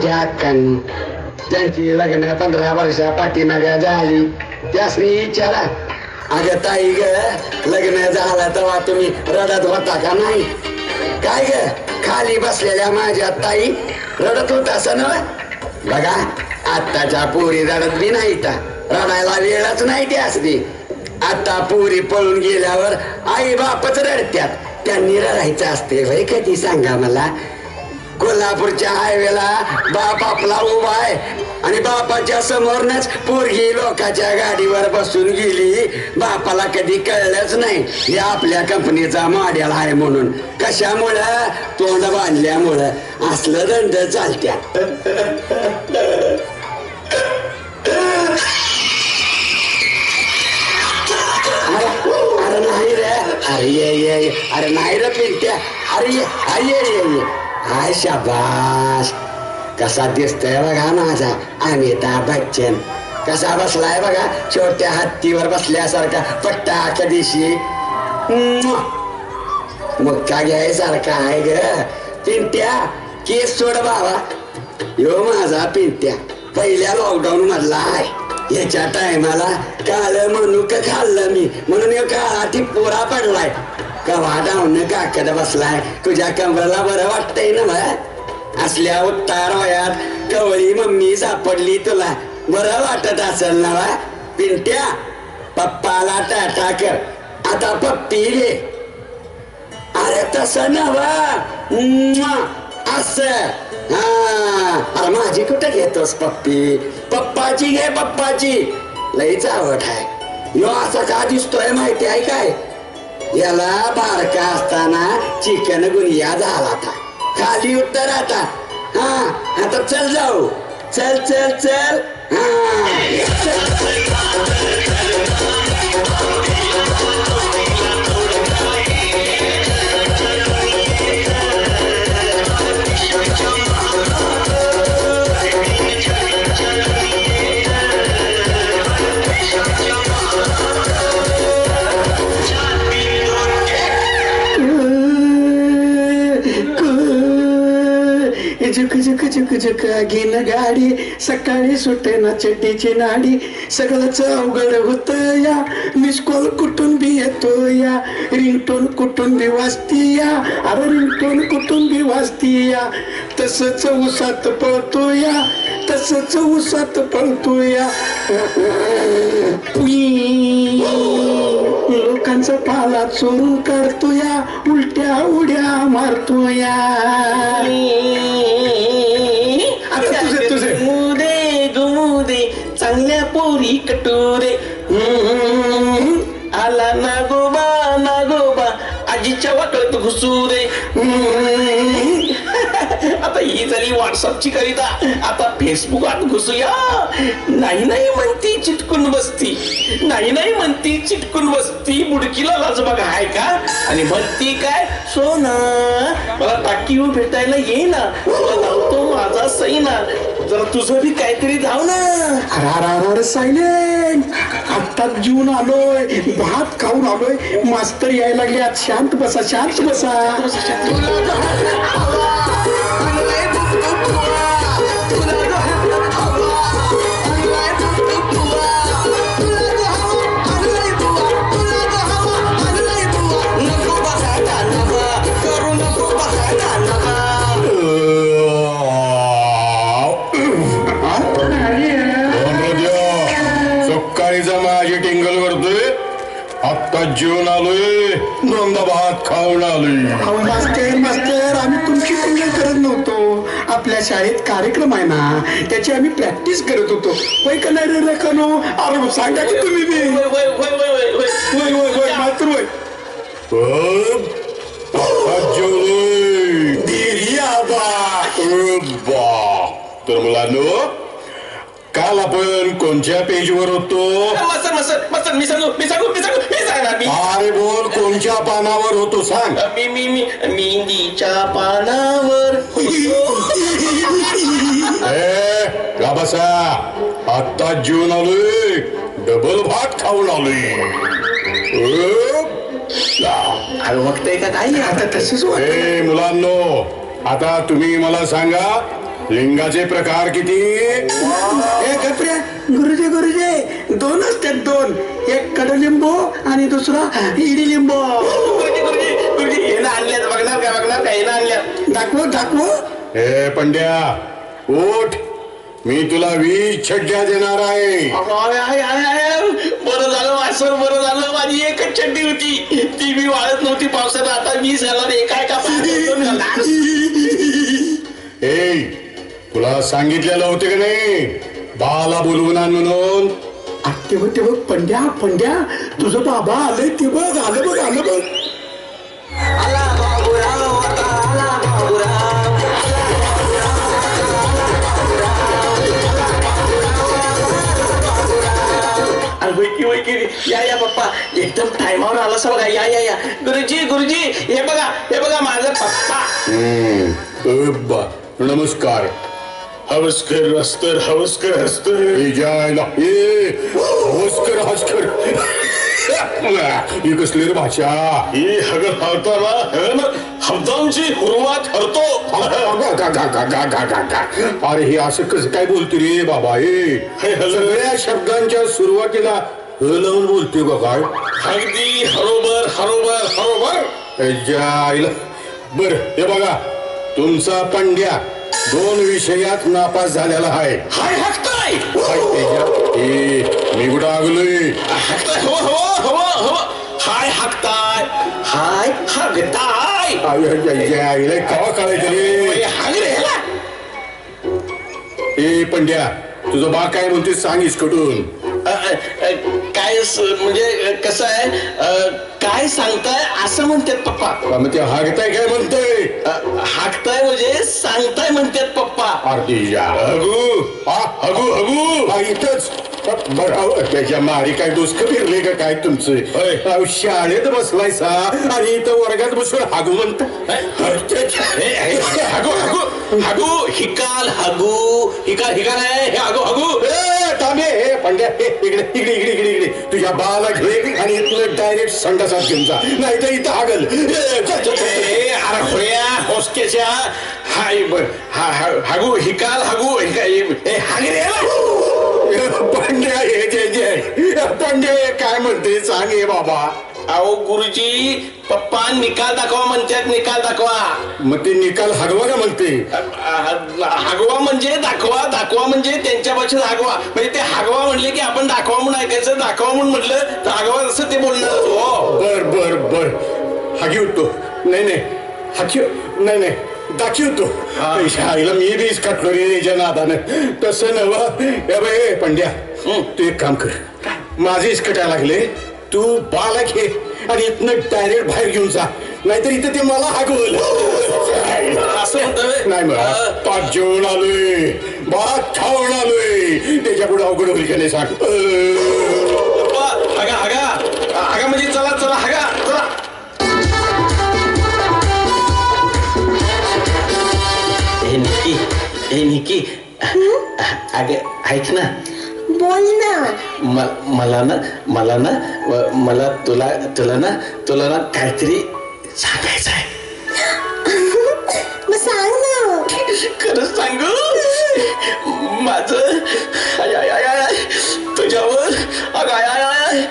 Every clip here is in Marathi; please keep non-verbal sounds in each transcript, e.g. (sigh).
माझ्या अक्कांनी त्यांची लग्न पंधरा वर्षा पाठीमागा झाली त्यासनी विचारा अगं ताई ग लग्न झालं तेव्हा तुम्ही रडत होता का नाही काय ग खाली बसलेल्या माझ्या ताई रडत होता सण बघा आत्ताच्या पोरी रडत बी नाही का रडायला वेळच नाही ते असली आता पोरी पळून गेल्यावर आई बापच रडत्यात त्यांनी रडायचं असते भाई कधी सांगा मला कोल्हापूरच्या हायवेला बाप आपला उभा आहे. आणि बापाच्या समोरनच पोरगी लोकांच्या गाडीवर बसून गेली. बापाला कधी कळलंच नाही. हे आपल्या कंपनीचा मॉडेल आहे म्हणून. कशामुळं? तोंड बांधल्यामुळं. असलं दंड चालत्या. अरे नाही रे. अरे ये ये अरे नाही रे पिंट्या. अरे अरे ये ये ये. हाय शाबास कसा दिसतोय बघा माझा अमिताभ बच्चन कसा बसलाय बघा छोट्या हत्तीवर बसल्यासारखा पट्टा कधीशी मुक्का घ्यायसारखा आहे ग पिंट्या केस सोड बाबा यो माझा पिंट्या पहिल्या लॉकडाऊन मधला आहे याच्या टायमाला काळ मनुक खाल्लं मी म्हणून यो काळा पोरा पडलाय कवा डाऊन काकद बसलाय. तुझ्या कमराला बरं वाटतंय ना मला असल्या उत्तार वयात कवळी मम्मी सापडली तुला. बरं वाटत असेल ना वा पिंट्या पप्पाला टाटा कर. आता पप्पी घे. अरे तसं नवा असं. हा. अरे माझी कुठं घेतोस पप्पी? पप्पाची घे पप्पाची. लईच आवड आहे. यो असा का दिसतोय? माहिती आहे काय? याला बारका असताना चिकन गुनिया झाला था खाली उत्तर आता. हा आता चल जाऊ. चल चल चल. हा. झक घेन गाडी सकाळी सुटे ना चड्डीची नाडी सगळंच अवघड होत या. मिस कॉल कुठून बी येतो या? रिंगटोन कुठून बी वाजती या? अरे रिंगटोन कुठून बी वाजती या? तसंच उसात पळतो या. तसंच उसात पळतो या. मी लोकांचा पाला चोरून काढतो या. उलट्या उड्या मारतो या. आता तुझे तुझे. मुदे गुमुदे चांगल्या पोरी कटोरे. आला नागोबा नागोबा आजीच्या वाकळत घुसू रे हम्म. आता ही झाली व्हॉट्सअपची करिता आता फेसबुकात घुसूया. नाही नाही म्हणती चिटकून बसती. नाही नाही म्हणती चिटकून बसती. बुडकीला लाज बघा आहे का? आणि म्हणती काय? सोना मला टाकीवर भेटायला ये ना. धावतो माझा सई ना जरा तुझं बी काहीतरी धाव ना. सायलेंट आत्ताच जीवन आलोय. भात खाऊन आलोय. मास्तर यायला लागले. आज शांत बसा शांत बसा. शाळेत कार्यक्रम आहे ना त्याची आम्ही प्रॅक्टिस करत होतो. होय का नाही रे रखनो अरे सांगा की तुम्ही बी. होय, होय, होय, होय, होय, होय. होय होय होय मात्र होय. तर मुलांनो काल आपण कोणत्या पेजवर होतो? मस्त मस्त मस्त मी सांगू मी सांगू मी सांगू मी सांगणार मी. अरे बोल कोणत्या पानावर होतो सांग. मी मी मी मेहंदीच्या पानावर का (laughs) बसा आत्ता जेवण आलोय. डबल भात खाऊन आलोय. बघताय का काय आता तसंच वाटत. ए मुलांनो आता तुम्ही मला सांगा लिंगाचे प्रकार किती? ए गप्रे गुरुजी गुरुजी दोन असतात दोन. एक कडलिंबू आणि दुसरा इडी लिंबू. गुरुजी गुरुजी गुरुजी हे आणल्यात बघणार काय बघणार काय हे ना आणल्यात. दाखवू दाखवू. हे पंड्या उठ. मी तुला वीस छड्ड्या देणार आहे. आय, आय, आय, आय. बरं झालं वासर बरं झालं. माझी एकच चड्डी होती. ती मी वाळत नव्हती पावसात आता वीस घालणार एका एका दोन घालणार. ए तुला सांगितलेलं होतं की नाही? बाला बोलवून आण म्हणून. ते बघ ते बघ. पंड्या पंड्या तुझं बाबा आलंय ते बघ आलं बघ आलं बघ. की या या पप्पा. एकदम टायमावर आला बघा या या या. गुरुजी गुरुजी. हे बघा हे बघा माझा पप्पा. नमस्कार. हवस्कर हस्तर हवस्कर हस्तर. ए जायला ए हवस्कर हस्कर ही कसली रे भाषा? ही हगर हरताना गा, गा, गा, गा. अरे हे असं कसं काय बोलते रे बाबा ए? हे. सगळ्या शब्दांच्या सुरुवातीला लावून बोलते का काय? अगदी हरोबर हरोबर हरोबर जायला बर हे बघा तुमचा पंड्या दोन विषयात नापास झालेला आहे. हाय हाकताय काय त्याच्या- ए, मी कुठं आगलोय? हाकताय हवं हवं हवं हवं हाय हाकताय हाय आय, आईला कवा कळायचं रे हाग रे. ए पंड्या तुझं बा काय म्हणते सांगीस कटून अ, अ, अ, काय स- म्हणजे कसं आहे काय सांगताय असं म्हणतात पप्पा. मग ते हागताय काय म्हणतोय? अ, हाकताय म्हणजे सांगताय म्हणतात पप्पा. हगू. हा? हगू हगू. इथंच. त्याच्या मारी काय डोसकं फिरले का काय तुमचं? शाळेत बसलायसा आणि इथं वर्गात बसून हागू म्हणता. हगू हगू. हगू हिकाल हगू. हिकाल हिकाल आहे. हे हगू हगू. ए, तांबे हे पंड्या. हे, इकडे इकडे इकडे इकडे इकडे. तुझ्या बाला घे आणि इथलं डायरेक्ट संडासात घेऊन जा. नाही तर इथं हागल. ए, अरे होया हाय बर. हा हिकाल हगू हे हाग. रे पंड्या हे जे जे. पंड्या काय म्हणते? सांग हे बाबा. अहो गुरुजी पप्पा निकाल दाखवा म्हणतात निकाल दाखवा. मग ते निकाल हागवा का म्हणते? हागवा म्हणजे दाखवा दाखवा म्हणजे त्यांच्या भाषेत हागवा. म्हणजे ते हागवा म्हणले की आपण दाखवा म्हणून ऐकायचं दाखवा म्हणून म्हटलं तर हागवा असं ते बोलणार हो. बर बर बर. हागिवतो नाही नाही. हाकी नाही नाही. दाखवतो आईला मी बीच काटलो रे याच्या नादानं. तसं नव ए बाई पंड्या. तू एक काम कर. माझे कटायला लागले. तू बाला घे आणि इथनं डायरेक्ट बाहेर घेऊन जा. नाहीतर इथं ते मला हागवल असं म्हणतोय नाही मग पाच जेवण आलोय. भात खाऊन आलोय. त्याच्या पुढे अवघड होईल का नाही सांग. अं. पप्पा हागा हागा. हागा म्हणजे चला चला हागा. चला. हे निकी हे निकी. अगे ऐक ना. बोल ना. मला ना मला ना मला तुला तुला ना तुला ना काहीतरी सांगायचं आहे. सांग ना. खरंच सांगू? माझ आय आय आय आय तुझ्यावर अगं आय आय आय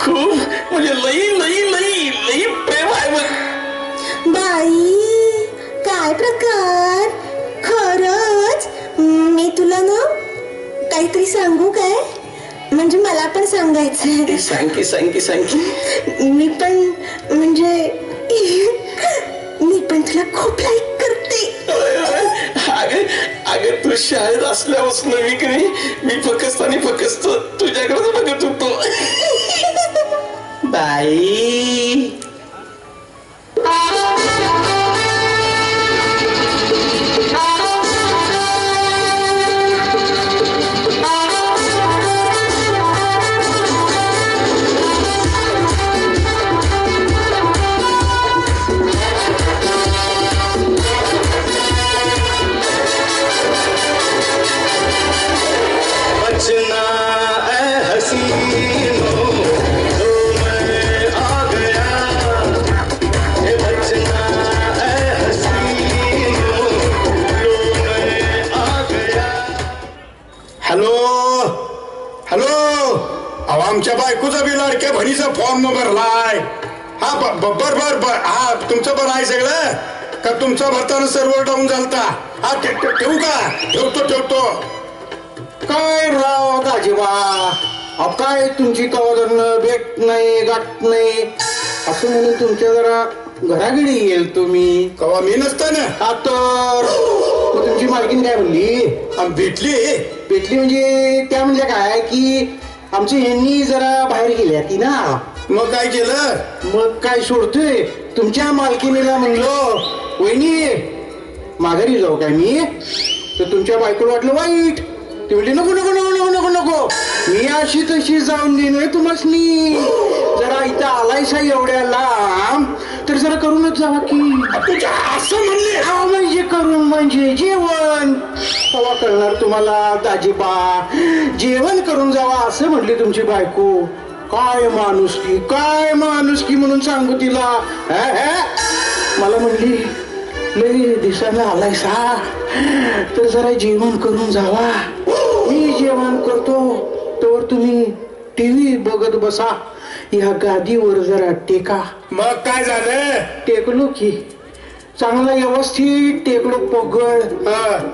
खूप म्हणजे लई लई लई लई प्रेम आहे बाई काय प्रकार? काहीतरी सांगू काय? म्हणजे मला पण सांगायचंय. सांग की सांग की सांग की मी पण म्हणजे मी पण तुला खूप लाईक करते. अगं अगं तू शाळेत असल्यापासून मी की नाही? मी फकस्त आणि फकस्त तुझ्याकडे बघत होतो. बाई. बर बर बर हा तुमचं बरं आहे सगळं? का तुमचा भरताना सर्व्हर डाऊन झालता? हा ठेवू का? ठेवतो ठेवतो. काय राव दाजीबा अहो काय तुमची कवादरनं भेट नाही गाठ नाही. असं म्हणून तुमच्या जरा घराकडे येईल तुम्ही. कवा? मी नसताना? हा तर मग तुमची मालकीन काय म्हणली? आम भेटली. भेटली म्हणजे त्या म्हणजे काय? की आमची ह्यांनी जरा बाहेर गेल्या ती ना. मग काय केलं? मग काय सोडतोय? तुमच्या मालकीनीला म्हणलो वहिनी माघारी जाऊ काय मी? तर तुमच्या बायकोला वाटलं वाईट. ती म्हणली नको नको नको नको नको नको. मी अशी तशी जाऊन देणार तुम्हाला जरा इथं आलायसा एवढ्या लांब तर जरा करूनच जावा की. तुझ्या असं म्हणले? हा म्हणजे करून म्हणजे जेवण. करणार तुम्हाला दाजीबा. जेवण करून जावा असं म्हटली तुमची बायको. काय माणुसकी काय माणुसकी म्हणून सांगू तिला? मला म्हणली लय दिसायला आलाय सा तर जरा जेवण करून जावा. मी जेवण करतो तर तुम्ही टीव्ही बघत बसा. या गादीवर जरा टेका. मग काय झालं? टेकलो की चांगला व्यवस्थित टेकलो पगड.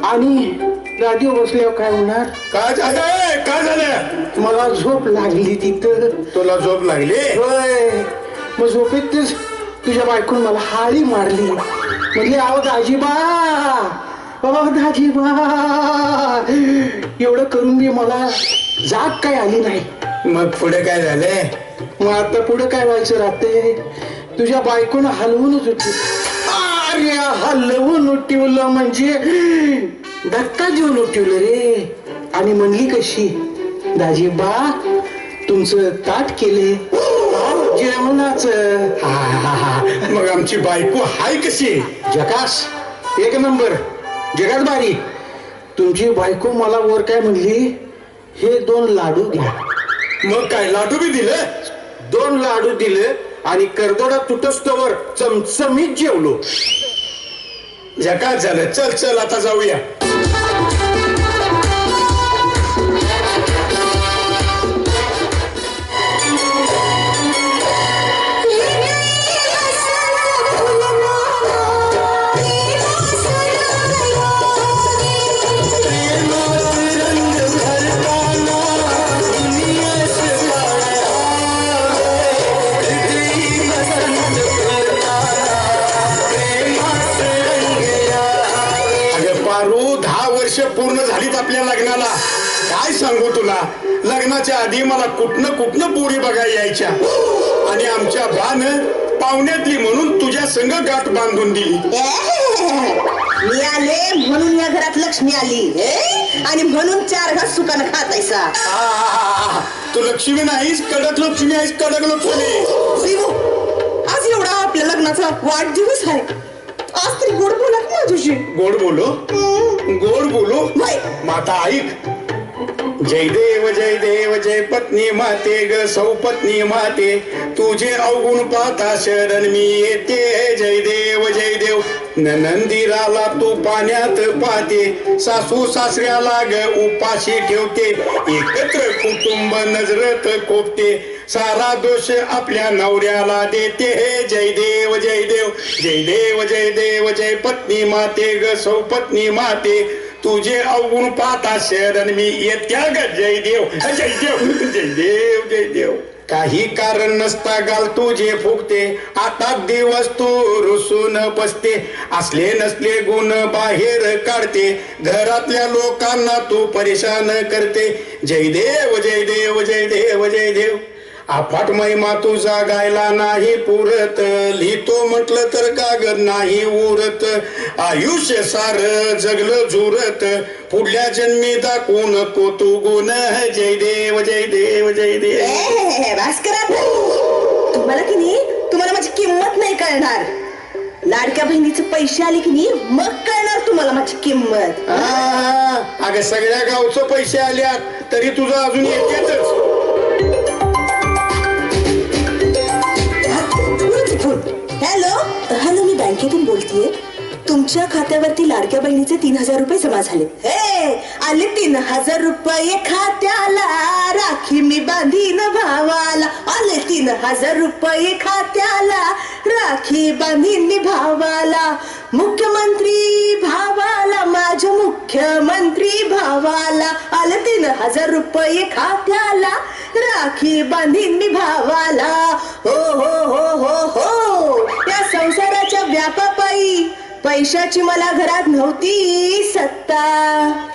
आणि गादी बसल्यावर काय होणार? काय झालं? काय झालं? मला झोप लागली तिथं. तुला झोप लागली? होय. मग झोपेतच तुझ्या बायकून मला हाळी मारली. म्हणजे आहो दाजीबा बाबा दाजीबा एवढं करून बी मला. जाग काय आली नाही. मग पुढे काय झालंय मग आता पुढे काय व्हायचं राहते? तुझ्या बायकोनं हलवूनच उठली अरे हलवून उठवलं म्हणजे धक्का देऊन उठवलं रे. आणि म्हणली कशी दाजी बा तुमचं ताट केले. जेवणाच. मग आमची बायको हाय कशी? जगास एक नंबर. जगात बारी तुमची बायको मला वर काय म्हणली? हे दोन लाडू घ्या मग काय लाडू बी दिलं? दोन लाडू दिले आणि करदोडा तुटस्तवर चमचमीत जेवलो. जकात झालं. चल चल आता जाऊया. पारू दहा वर्ष पूर्ण झालीत आपल्या लग्नाला. काय सांगू तुला? लग्नाच्या आधी मला कुठनं कुठनं पोरी बघायला यायच्या. आणि आमच्या बान पाहुण्यातली म्हणून तुझ्या संग गाठ बांधून दिली. मी आले म्हणून या घरात लक्ष्मी आली. हे? आणि म्हणून चार घास सुकानं खातायसा. आहा, तू लक्ष्मी नाहीस कडक लक्ष्मी आहेस कडक लक्ष्मी. शिवू, आज एवढा आपल्या लग्नाचा वाढदिवस आहे. आज तरी गोड बोला की माझ्याशी? गोड बोलो? गोड बोलो. माता ऐक. जय देव जय देव जय पत्नी माते ग सौपत्नी माते. तुझे अवगुण पाहता शरण मी येते. जय देव जय देव. नंदिराला तू पाण्यात पाहते. सासू सासऱ्याला ग उपाशी ठेवते. एकत्र कुटुंब नजरत कोपते. सारा दोष आपल्या नवऱ्याला देते. हे जय देव जय देव. जय देव जय देव जय पत्नी माते ग सौपत्नी माते. तुझे अवगुण पाहता शरण मी येत्या ग. जय देव. जय देव. जय देव जय देव. काही कारण नसता गाल तुझे फुगते. आता दिवस तू रुसून बसते. असले नसले गुण बाहेर काढते. घरातल्या लोकांना तू परेशान करते. जय देव जय देव जय देव जय देव. अफाट महिमा तुझा गायला नाही पुरत. लिहितो म्हटलं तर कागद नाही उरत. आयुष्य सार जगलं झुरत. पुढल्या जन्मी दाखवू नको तू गुण. जय देव जय देव जय देव. भास्करा तुम्हाला की नाही तुम्हाला माझी किंमत नाही कळणार. लाडक्या बहिणीचे पैसे आले की नाही मग कळणार तुम्हाला माझी किंमत. अगं सगळ्या गावचं पैसे आल्यात. तरी तुझं अजून येतेच हॅलो मी बँकेतून बोलतेय. तुमच्या खात्यावरती लाडक्या बहिणीचे तीन हजार रुपये जमा झाले. हे आले तीन हजार रुपये खात्याला. राखी मी बांधीन भावाला. आले तीन हजार रुपये खात्याला. राखी बांधीन मी भावाला. मुख्यमंत्री भावाला माझ्या मुख्यमंत्री भावाला. आले तीन हजार रुपये खात्याला. राखी बांधीन मी भावाला. हो हो हो हो हो. या संसाराच्या व्यापार पैशाची मला घरात नव्हती सत्ता.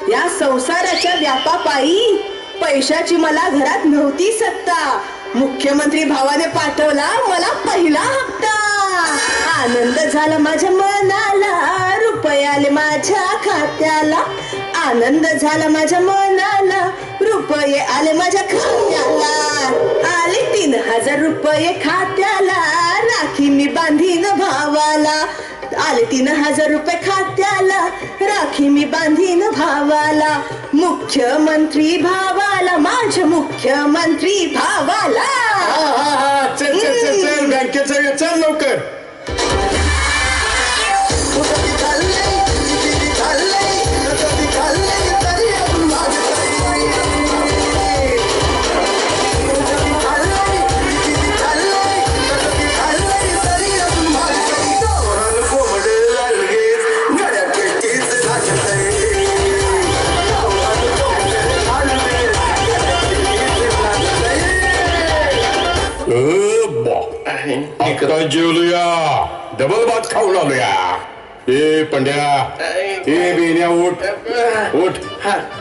या संसाराच्या व्यापापायी पैशाची मला घरात नव्हती सत्ता. मुख्यमंत्री भावाने पाठवला मला पहिला हप्ता. आनंद झाला माझ्या मनाला रुपये आले माझ्या खात्याला. आनंद झाला माझ्या मनाला रुपये आले माझ्या खात्याला. आले तीन हजार रुपये खात्याला राखी मी बांधीन भावाला. आले तीन हजार रुपये खात्याला. राखी मी बांधीन भावाला. मुख्यमंत्री भावाला माझ्या मुख्यमंत्री भावाला. चल चल चल चल बँकेचं चल लवकर.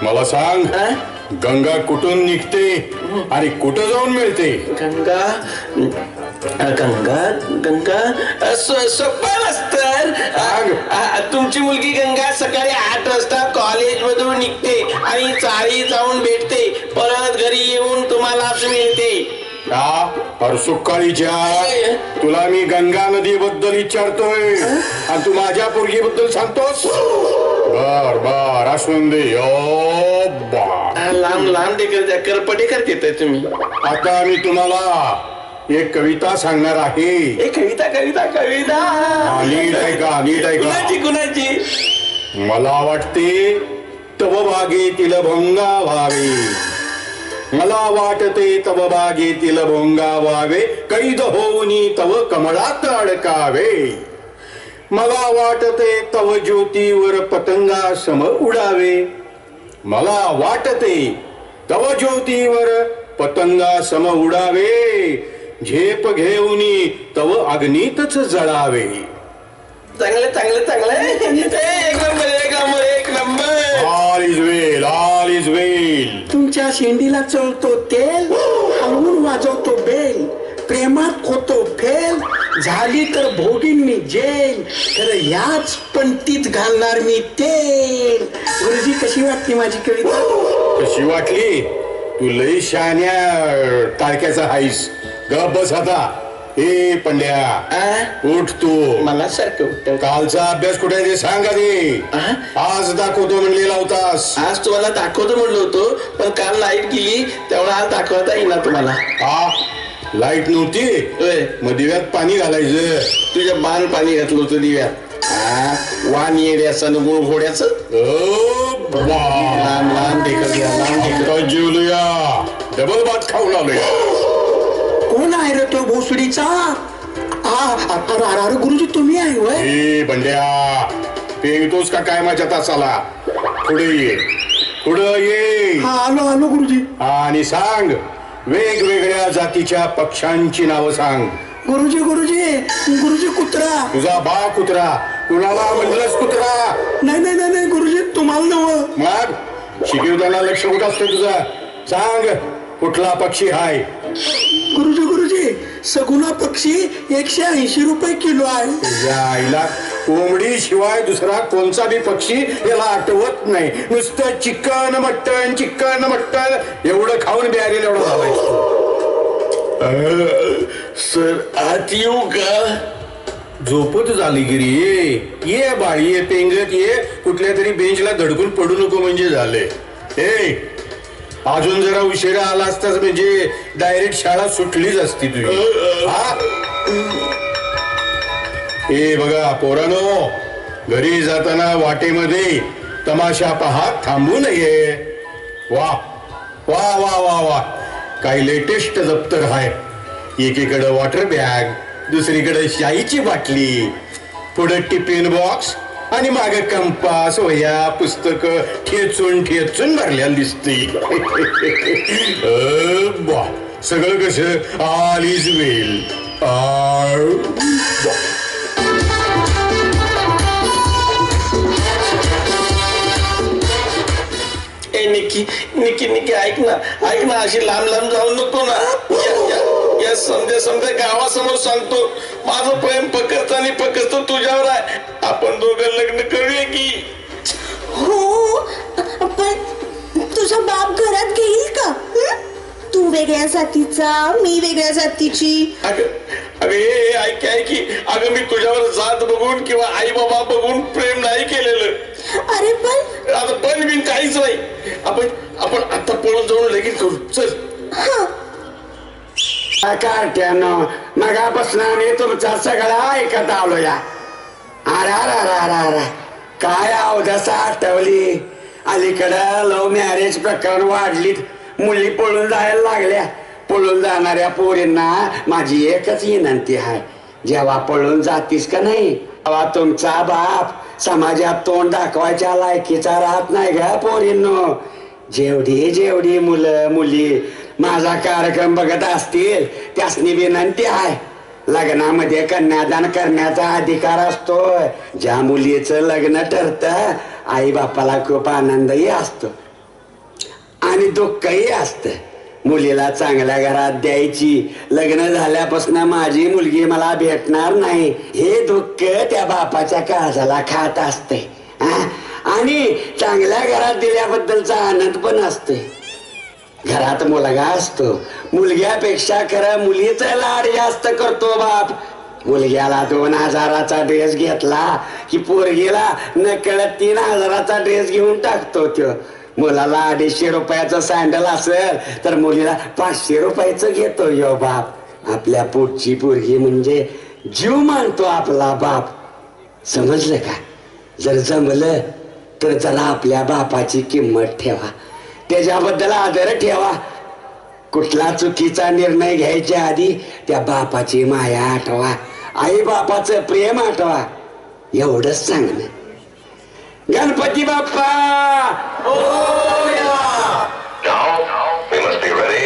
मला सांग गंगा कुठून निघते आणि कुठं जाऊन मिळते? गंगा? अ, गंगा? गंगा? अ, स- सोपं नसतं सांग. अ, अ, तुमची मुलगी गंगा सकाळी आठ वाजता कॉलेज मधून निघते आणि चाळी जाऊन भेटते. परत घरी येऊन तुम्हाला मिळते. का? हरसुकाळीच्या तुला मी गंगा नदी बद्दल विचारतोय आणि तू माझ्या पोरगी बद्दल सांगतोस बर बर. असून दे. लांब लांब डेकर द्या करपटे करते तुम्ही. आता मी तुम्हाला एक कविता सांगणार आहे. ए कविता कविता कविता. हा, नीट ऐका नीट ऐका. कुणाची कुणाची? मला वाटते तव बागेतील भोंगा व्हावे. मला वाटते तव बागेतील भोंगा व्हावे. कैद होऊनी तव कमळात अडकावे. मला वाटते तव ज्योतीवर पतंगा सम उडावे. मला वाटते तव ज्योतीवर पतंगा सम उडावे. झेप घेऊनी तव अग्नीतच जळावे. चांगलं चांगलं चांगलं. एक नंबर एक नंबर एक number. All is well all is well. तुमच्या शेंडीला चळतो तेल हलवून वाजवतो बेल प्रेमात होतो फेल झाली तर भोगीन मी जेल. खरं याच पंटीत घालणार मी तेल. गुरुजी कशी वाटते माझी कविता कशी वाटली? तू लई शहाण्या टाळक्याचा हाईस. ग बस आता. ए पंड्या? उठ तू. मला सारखं उठतं. कालचा अभ्यास कुठे आहे ते सांग आधी? आज दाखवतो म्हणलेला होतास. आज तुम्हाला दाखवतो म्हणलो होतो पण काल लाइट गेली त्यामुळे आज दाखवता येईना तुम्हाला. हा लाइट नव्हती. मग दिव्यात पाणी घालायचं. तुझ्या बाण पाणी घातलं होतं दिव्यात. आ, वाण येड्याचं गुळ घोड्याचं. लहान लहान आता जेवलूया. डबल भात खाऊन आलोया. कोण आहे रे तो भोसडीचा? गुरुजी तुम्ही आहे वय ए बंड्या. पेंगतोस का काय माझ्या तासाला? पुढे ये. पुढं ये. हा आलो आलो गुरुजी. आणि सांग. वेगवेगळ्या जातीच्या पक्ष्यांची नावं सांग. गुरुजी गुरुजी गुरुजी कुत्रा. तुझा बा कुत्रा कुणाला म्हणलंस कुत्रा? नाही नाही नाही नाही गुरुजी तुम्हाला नव मग? शिकवताना लक्ष कुठं असतं तुझं? सांग कुठला पक्षी हाय? गुरुजी गुरुजी सगुणा पक्षी एकशे ऐंशी रुपये किलो आहे. तुझ्या आईला कोंबडी शिवाय दुसरा कोणचा बी पक्षी याला आठवत नाही. नुसतं चिकन मटन चिकन मटन एवढं खाऊन बिहारी एवढं झालंय सर आत येऊ का? झोपत झाली गिरी. ये ये बाळी ये पेंगत ये. कुठल्या तरी बेंचला धडकून पडू नको म्हणजे झाले. ए अजून जरा उशिरा आला असतास म्हणजे डायरेक्ट शाळा सुटलीच असती तुझी. हा? ए बघा पोरानो घरी जाताना वाटेमध्ये तमाशा पाहत थांबू नये. वा वा वा वा वा. काही लेटेस्ट दप्तर आहे. एकीकडे वॉटर बॅग दुसरीकडे शाईची बाटली. पुढे टिफिन बॉक्स आणि मागे कंपास वह्या पुस्तक ठेचून ठेचून भरलेलं दिसते (laughs) अ, सगळं कसं? आल इज वेल ए निकी निकी निकी ऐक ना ऐक ना अशी लांब लांब जाऊ नको ना. या- समजा समजा गावासमोर सांगतो माझं प्रेम फकस्त आणि फकस्त तुझ्यावर आहे. आपण दोघं लग्न करूया की? हो पण तुझा बाप घरात घेईल का? हं? तू वेगळ्या जातीचा मी वेगळ्या जातीची. अगं अगं हे हे ऐक ऐक की अगं मी तुझ्यावर जात बघून किंवा आई बाबा बघून प्रेम नाही केलेलं. अरे पण आता पण बिन काहीच नाही. आपण आपण आता पळून जाऊन लगीन करू. चल. कार्ट्यानं मगापासून आम्ही तुमचा सगळा ऐकत आलो या. अरा रा रा काय अवदसा आठवली? अलीकडं लव्ह मॅरेज प्रकरण वाढलीत. मुली पळून जायला लागल्या. पळून जाणाऱ्या पोरींना माझी एकच विनंती आहे. जेव्हा पळून जातीस का नाही तेव्हा तुमचा बाप समाजात तोंड दाखवायच्या लायकीचा राहत नाही का पोरींनो. जेवढी जेवढी मुलं मुली माझा कार्यक्रम बघत असतील त्यासनी विनंती आहे. लग्नामध्ये कन्यादान करण्याचा अधिकार असतो ज्या मुलीचं लग्न ठरत आई बापाला खूप आनंदही असतो. आणि दुःखही असतं. मुलीला चांगल्या घरात द्यायची. लग्न झाल्यापासून माझी मुलगी मला भेटणार नाही. हे दुःख त्या बापाच्या काळजाला खात असते. आणि चांगल्या घरात दिल्याबद्दलचा आनंद पण असते. घरात मुलगा असतो. मुलग्यापेक्षा खरं मुलीचा लाड जास्त करतो बाप. मुलग्याला दोन हजाराचा ड्रेस घेतला की पोरगीला नकळत तीन हजाराचा ड्रेस घेऊन टाकतो त्यो. मुलाला अडीचशे रुपयाचं सँडल असेल तर मुलीला पाचशे रुपयाचं घेतो यो बाप. आपल्या पोटची पोरगी म्हणजे जीव मानतो आपला बाप. समजलं का? जर जमलं तर जरा आपल्या बापाची किंमत ठेवा. त्याच्याबद्दल आदर ठेवा. कुठला चुकीचा निर्णय घ्यायच्या आधी त्या बापाची माया आठवा. आई बापाचं प्रेम आठवा. एवढंच सांगणं. गणपती बाप्पा!